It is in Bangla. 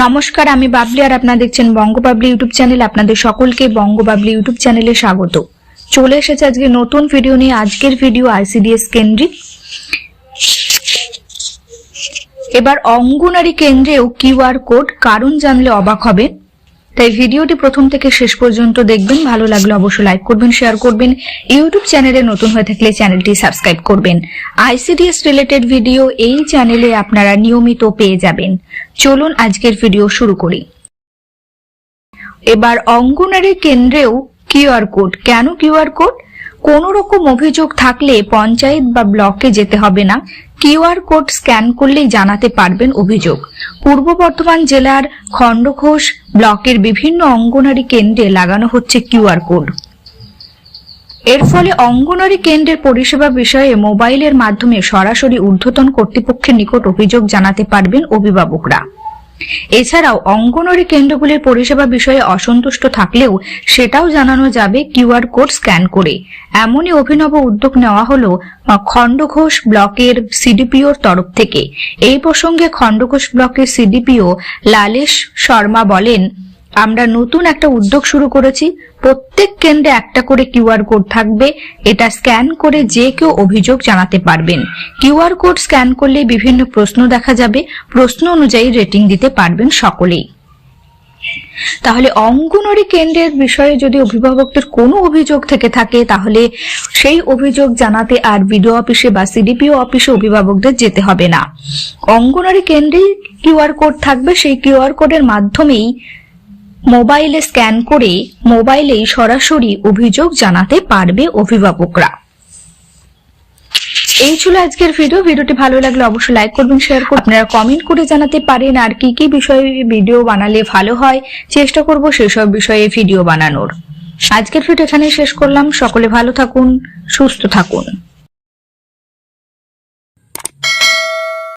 নমস্কার, আমি বাবলি আর আপনারা দেখছেন বঙ্গ বাবলি ইউটিউব চ্যানেল। আপনাদের সকলকে বঙ্গ বাবলি ইউটিউব চ্যানেলে স্বাগত। চলে এসেছে আজকে নতুন ভিডিও নিয়ে, আজকের ভিডিও আইসিডিএস কেন্দ্রিক। এবার অঙ্গনারী কেন্দ্রেও কিউআর কোড কারণ জানলে অবাক হবেন। তাই ভিডিওটি প্রথম থেকে শেষ পর্যন্ত দেখবেন, ভালো লাগলে অবশ্যই লাইক করবেন শেয়ার করবেন। ইউটিউব চ্যানেলে নতুন হয়ে থাকলে চ্যানেলটি সাবস্ক্রাইব করবেন। আইসিডিএস রিলেটেড ভিডিও এই চ্যানেলে আপনারা নিয়মিত পেয়ে যাবেন। চলুন আজকের ভিডিও শুরু করি। এবার অঙ্গনারী কেন্দ্রেও কিউআর কোড কেন কিউআর কোড কোনো রকম অভিযোগ থাকলে পঞ্চায়েত বা ব্লকে যেতে হবে না। কিউআর কোড স্ক্যান করলেই জানাতে পারবেন অভিযোগ। পূর্ব বর্ধমান জেলার খণ্ডঘোষ ব্লকের বিভিন্ন অঙ্গনারী কেন্দ্রে লাগানো হচ্ছে কিউআর কোড। এর ফলে অঙ্গনারী কেন্দ্রের পরিষেবা বিষয়ে মোবাইলের মাধ্যমে সরাসরি ঊর্ধ্বতন কর্তৃপক্ষের নিকট অভিযোগ জানাতে পারবেন অভিভাবকরা। এছাড়াও অঙ্গনওয়াড়ি কেন্দ্রগুলির পরিষেবা বিষয়ে অসন্তুষ্ট থাকলেও সেটাও জানানো যাবে কিউআর কোড স্ক্যান করে। এমনই অভিনব উদ্যোগ নেওয়া হল খণ্ডঘোষ ব্লকের সিডিপিওর তরফ থেকে। এই প্রসঙ্গে খণ্ডঘোষ ব্লকের সিডিপিও লালেশ শর্মা বলেন আমরা নতুন একটা উদ্যোগ শুরু করেছি। প্রত্যেক কেন্দ্রে একটা করে কিউআর কোড থাকবে। এটা স্ক্যান করে যে কেউ অভিযোগ জানাতে পারবেন। কিউআর কোড স্ক্যান করলে বিভিন্ন প্রশ্ন দেখা যাবে। প্রশ্ন অনুযায়ী রেটিং দিতে পারবেন সকলেই। তাহলে অঙ্গনওয়াড়ি কেন্দ্রের বিষয়ে যদি অভিভাবকদের কোনো অভিযোগ থেকে থাকে, তাহলে সেই অভিযোগ জানাতে আর বিডিও অফিসে বা সিডিপিও অফিসে অভিভাবকদের যেতে হবে না। অঙ্গনওয়াড়ি কেন্দ্রেই কিউআর কোড থাকবে। সেই কিউআর কোডের মাধ্যমেই মোবাইলে স্ক্যান করে মোবাইলেই সরাসরি অভিযোগ জানাতে পারবে অভিভাবকরা। এই ছিল আজকের ভিডিও ভিডিওটি ভালো লাগলে অবশ্যই লাইক করবেন শেয়ার করবেন। আপনারা কমেন্ট করে জানাতে পারেন আর কি কি বিষয়ে ভিডিও বানালে ভালো হয়। চেষ্টা করব সেসব বিষয়ে ভিডিও বানানোর। আজকের ভিডিও এখানে শেষ করলাম। সকলে ভালো থাকুন, সুস্থ থাকুন।